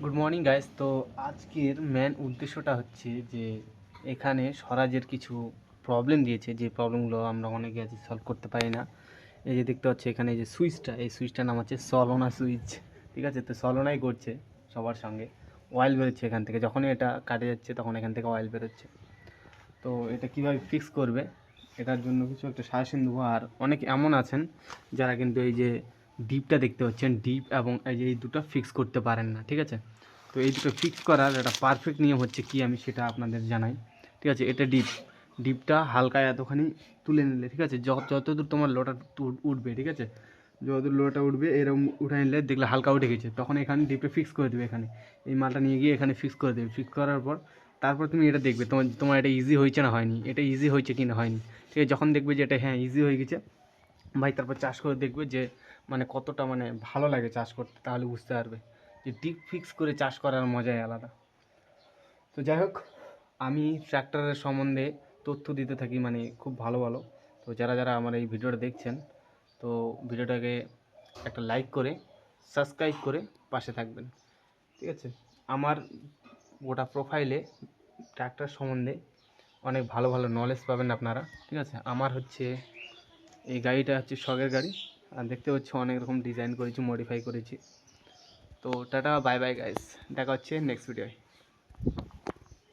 Good morning guys তো আজকের main উদ্দেশ্যটা হচ্ছে যে এখানে স্বরাজের কিছু প্রবলেম দিয়েছে। যে প্রবলেমগুলো আমরা অনেকে আছি সলভ করতে পারি না। এই যে দেখতে পাচ্ছি এখানে যে সুইচটা, এই সুইচটার নাম হচ্ছে সলোনা সুইচ। ঠিক আছে? তো সলোনাই করছে সবার সঙ্গে। অয়েল বেরোচ্ছে এখান থেকে। যখনই এটা কাটে যাচ্ছে, তখন এখান থেকে অয়েল বেরোচ্ছে। তো এটা কীভাবে ফিক্স করবে? এটার জন্য কিছু একটা সাজেশন দেবো। আর অনেক এমন আছেন যারা কিন্তু এই যে ডিপটা দেখতে পাচ্ছেন, ডিপ এবং এই দুটো ফিক্স করতে পারেন না, ঠিক আছে? তো এই দুটো ফিক্স করার একটা পারফেক্ট নিয়ম হচ্ছে কি আমি সেটা আপনাদের জানাই, ঠিক আছে? এটা ডিপ, ডিপটা হালকা এতখানি তুলে নিলে, ঠিক আছে? যত যতদূর তোমার লোটা উঠবে, ঠিক আছে? যতদূর লোটা উঠবে এরকম উঠে নিলে দেখলে হালকা উঠে গেছে। তখন এখানে ডিপটা ফিক্স করে দেবে এখানে। এই মালটা নিয়ে গিয়ে এখানে ফিক্স করে দেবে। ফিক্স করার পর তারপর তুমি এটা দেখবে। তোমার তোমার এটা ইজি হয়েছে না হয়নি? এটা ইজি হয়েছে কি না হয়নি? ঠিক আছে? যখন দেখবে যে এটা হ্যাঁ ইজি হয়ে গেছে ভাই, তারপর চাষ করে দেখবে যে মানে কতটা মানে ভালো লাগে চাষ করতে, তাহলে বুঝতে পারবে যে ডিপ ফিক্স করে চাষ করার মজাই আলাদা। তো যাই হোক, আমি ট্র্যাক্টরের সম্বন্ধে তথ্য দিতে থাকি মানে খুব ভালো ভালো। তো যারা যারা আমার এই ভিডিওটা দেখছেন, তো ভিডিওটাকে একটা লাইক করে সাবস্ক্রাইব করে পাশে থাকবেন। ঠিক আছে? আমার গোটা প্রোফাইলে ট্র্যাক্টর সম্বন্ধে অনেক ভালো ভালো নলেজ পাবেন আপনারা। ঠিক আছে? আমার হচ্ছে এই গাড়িটা হচ্ছে শখের গাড়ি। আর দেখতে পাচ্ছি অনেক রকম ডিজাইন করেছি মডিফাই করেছি। তো টাটা বাই বাই গাইস দেখা হচ্ছে নেক্সট ভিডিওয়